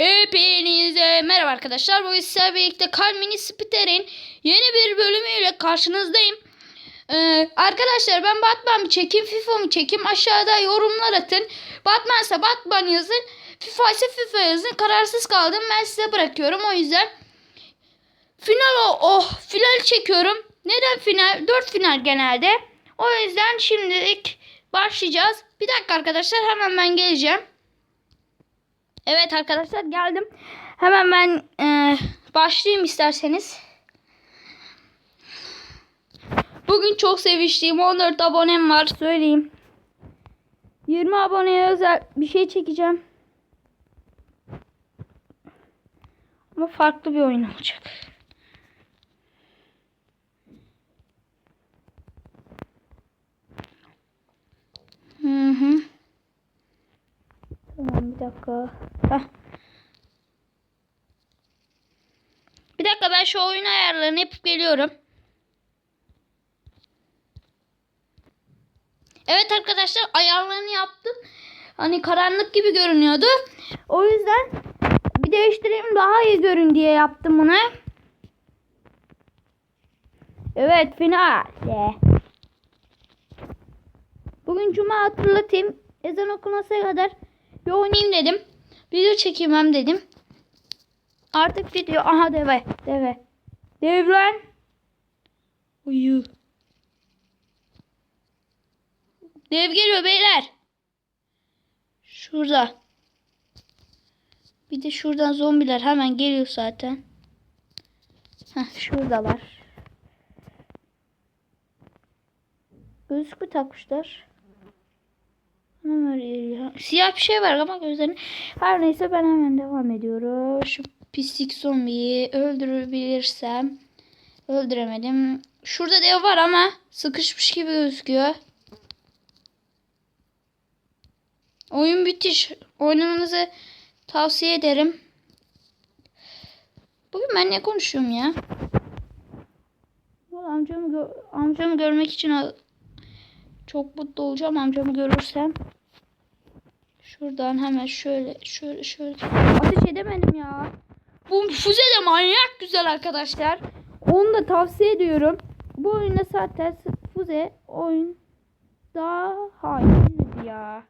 Hepinize merhaba arkadaşlar. Bugün sizlerle birlikte Kal Mini Spitter'in yeni bir bölümüyle karşınızdayım. Ee, arkadaşlar ben Batman mı çekeyim, FIFA mı çekeyim? Aşağıda yorumlar atın. Batman ise Batman yazın. FIFA ise FIFA yazın. Kararsız kaldım. Ben size bırakıyorum. O yüzden final o oh, final çekiyorum. Neden final? 4 final genelde. O yüzden şimdilik başlayacağız. Bir dakika arkadaşlar hemen ben geleceğim. Evet arkadaşlar geldim. Hemen ben e, başlayayım isterseniz. Bugün çok seviştiğim 14 abonem var söyleyeyim. 20 aboneye özel bir şey çekeceğim. Ama farklı bir oyun olacak. Bir dakika. Heh. Bir dakika ben şu oyun ayarlarını yapıp geliyorum. Evet arkadaşlar ayarlarını yaptım. Hani karanlık gibi görünüyordu. O yüzden bir değiştireyim daha iyi görün diye yaptım bunu. Evet final. Bugün cuma hatırlatayım. Ezan okunasıya kadar bir oynayayım dedim. Video çekeyim hem dedim. Artık video. Aha deve. Deve. Dev lan. Uyu. Dev geliyor beyler. Şurada. Bir de şuradan zombiler hemen geliyor zaten. Heh, şuradalar. Gözlük takmışlar. Siyah bir şey var ama gözlerini. Her neyse ben hemen devam ediyorum. Şu pislik zombiyi öldürebilirsem. Öldüremedim. Şurada dev var ama sıkışmış gibi gözüküyor. Oyun bitiş. Oynamanızı tavsiye ederim. Bugün ben ne konuşuyorum ya? Amcamı, gö- amcamı görmek için çok mutlu olacağım amcamı görürsem. Şuradan hemen şöyle şöyle şöyle. Ateş edemedim ya. Bu füze de manyak güzel arkadaşlar. Onu da tavsiye ediyorum. Bu oyunda zaten füze oyun daha hayırlı ya.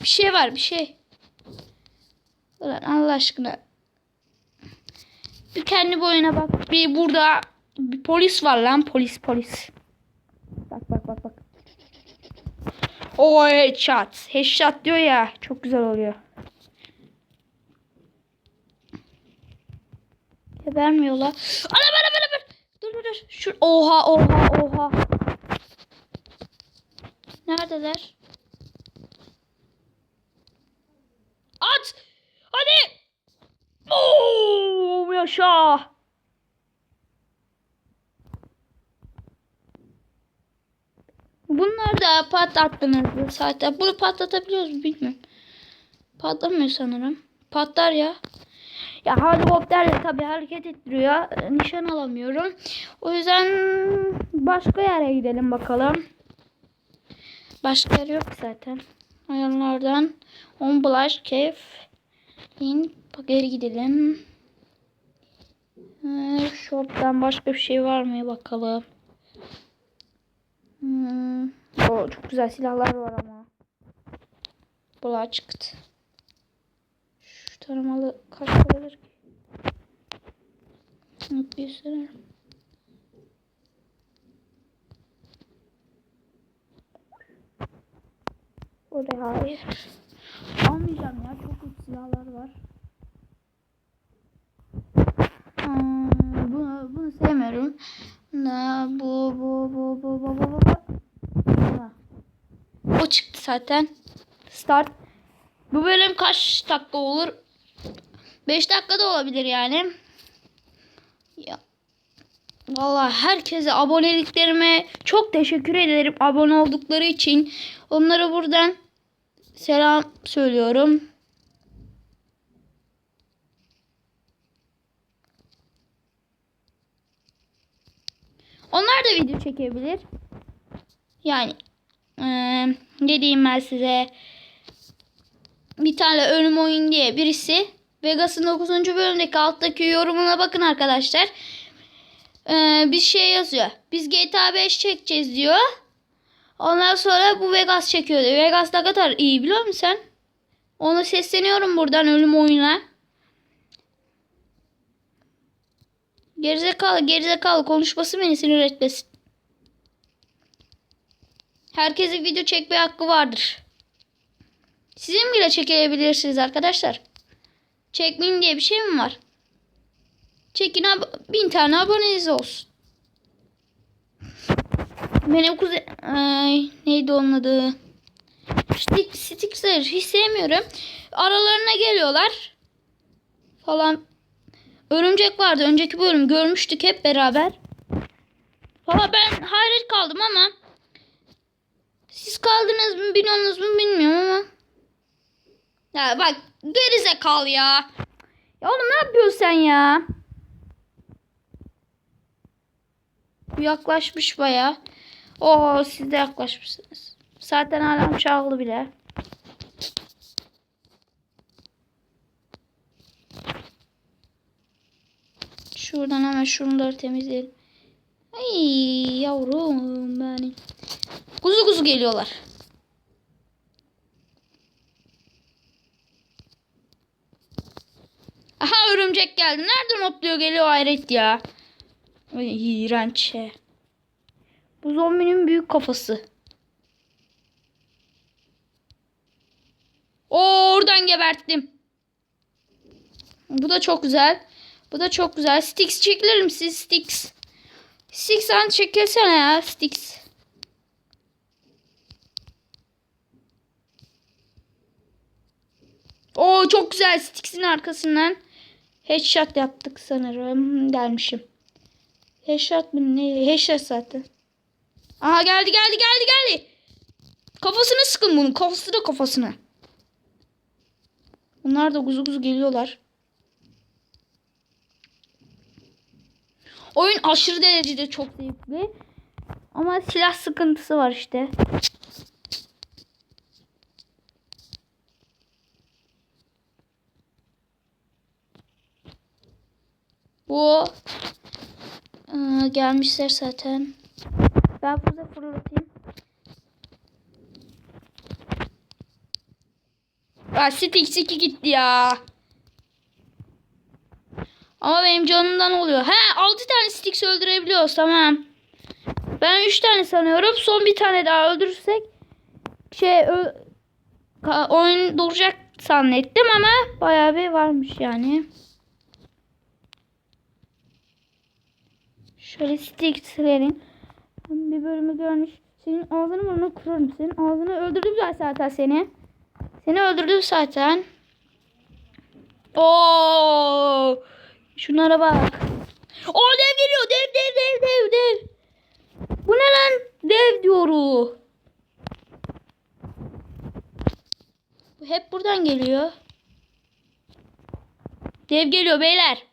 Bir şey var bir şey. Ulan Allah aşkına. Bir kendi boyuna bak. Bir burada bir polis var lan polis polis. Bak bak bak bak. O headshot. Headshot diyor ya. Çok güzel oluyor. Vermiyorlar. Ana bana bana bana. Dur dur dur. Şu oha oha oha. Neredeler? At. Hadi. Oo, yaşa. Bunlar da patlattınız zaten. Bunu patlatabiliyoruz mu bilmiyorum. Patlamıyor sanırım. Patlar ya. Ya helikopterle tabii hareket ettiriyor. Ee, Nişan alamıyorum. O yüzden başka yere gidelim bakalım. Başka yer yok zaten. Ayarlardan on blush keyif in geri gidelim. Ee, shop'tan başka bir şey var mı bakalım. O çok güzel silahlar var ama. Bula çıktı. Şu taramalı kaç paradır ki? Sene. Oraya hayır. Almayacağım ya. Çok uç silahlar var. Hmm, bunu, bunu sevmiyorum. Na, bu, bu, bu, bu, bu, bu, bu. Çıktı zaten. Start. Bu bölüm kaç dakika olur? 5 dakika da olabilir yani. Ya. Vallahi herkese aboneliklerime çok teşekkür ederim abone oldukları için. Onlara buradan selam söylüyorum. Onlar da video çekebilir. Yani ne diyeyim ben size. bir tane ölüm oyun diye birisi. Vegas'ın 9. bölümdeki alttaki yorumuna bakın arkadaşlar. Ee, bir şey yazıyor. Biz GTA 5 çekeceğiz diyor. Ondan sonra bu Vegas çekiyor diyor. Vegas ne kadar iyi biliyor musun sen? Ona sesleniyorum buradan ölüm oyuna. Gerizekalı gerizekalı konuşması beni sinir etmesin. Herkesin video çekme hakkı vardır. Sizin bile çekebilirsiniz arkadaşlar. Çekmeyeyim diye bir şey mi var? Çekin bin tane aboneniz olsun. Benim kuzen... Ay, neydi onun adı? Stick, Sticks'ler hiç sevmiyorum. Aralarına geliyorlar. Falan. Örümcek vardı. Önceki bölüm görmüştük hep beraber. Valla ben hayret kaldım ama siz kaldınız mı biliyorsunuz mu bilmiyorum ama. Ya bak gerizekalı ya. Ya oğlum ne yapıyorsun sen ya? Yaklaşmış baya. Oo siz de yaklaşmışsınız. Zaten alarm çaldı bile. Şuradan hemen şunları temizleyelim. Ay yavrum benim. Kuzu kuzu geliyorlar. Aha örümcek geldi. Nereden hopluyor geliyor hayret ya. Ay iğrenç. Bu zombinin büyük kafası. Oo, oradan geberttim. Bu da çok güzel. Bu da çok güzel. Sticks çekilir misin Sticks? Sticks sen çekilsene ya Sticks. Oo çok güzel Sticks'in arkasından headshot yaptık sanırım. Gelmişim. Headshot mı ne? Headshot zaten. Aha geldi geldi geldi geldi. Kafasını sıkın bunun. Kafasına kafasına. Bunlar da kuzu kuzu geliyorlar. Oyun aşırı derecede çok zevkli. Ama silah sıkıntısı var işte. Bu Aa, gelmişler zaten. Ben burada fırlatayım. Aa, Stix 2 gitti ya. Ama benim canımdan oluyor. He 6 tane Stix öldürebiliyoruz tamam. Ben 3 tane sanıyorum. Son bir tane daha öldürürsek şey oyun duracak zannettim ama bayağı bir varmış yani. Şöyle Stix'lerin bir bölümü görmüş. Senin ağzını burnunu kırarım. Senin ağzını öldürdüm zaten seni. Seni öldürdüm zaten. Oo! Şunlara bak. O dev geliyor. Dev dev dev dev dev. Bu ne lan? Dev diyoru. Bu hep buradan geliyor. Dev geliyor beyler.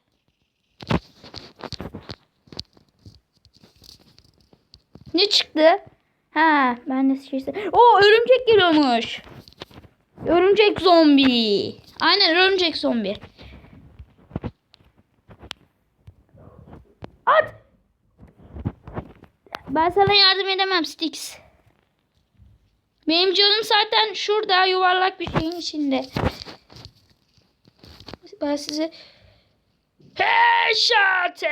Ne çıktı? Ha, ben de şey O örümcek geliyormuş. Örümcek zombi. Aynen örümcek zombi. At. Ben sana yardım edemem Stix. Benim canım zaten şurada yuvarlak bir şeyin içinde. Ben size Headshot.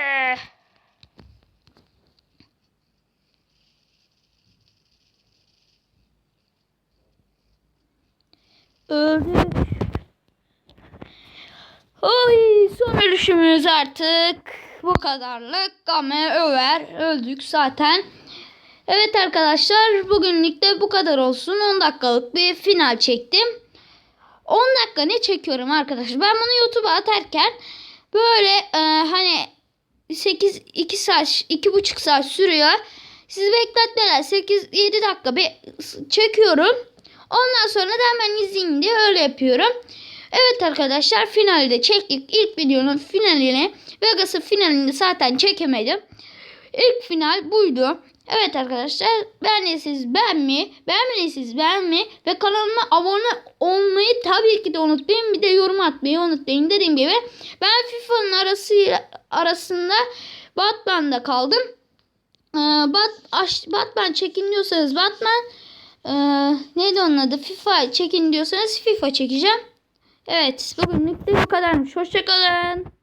Öldük. Oy, son ölüşümüz artık. Bu kadarlık. Game över. Öldük zaten. Evet arkadaşlar bugünlük de bu kadar olsun. 10 dakikalık bir final çektim. 10 dakika ne çekiyorum arkadaşlar? Ben bunu YouTube'a atarken böyle e, hani 8 2 saat 2,5 saat sürüyor. Sizi bekletmeler 8 7 dakika bir çekiyorum. Ondan sonra da hemen izleyin diye öyle yapıyorum. Evet arkadaşlar finalde çektik. İlk videonun finalini Vegas'ın finalini zaten çekemedim. İlk final buydu. Evet arkadaşlar beğendiyseniz beğenmeyi, beğenmediyseniz beğenmeyi ve kanalıma abone olmayı tabii ki de unutmayın. Bir de yorum atmayı unutmayın. Dediğim gibi ben FIFA'nın arası arasında Batman'da kaldım. Ee, Bat, Batman çekin diyorsanız Batman ee, neydi onun adı? FIFA çekin diyorsanız FIFA çekeceğim. Evet bugünlük de bu kadarmış. Hoşçakalın.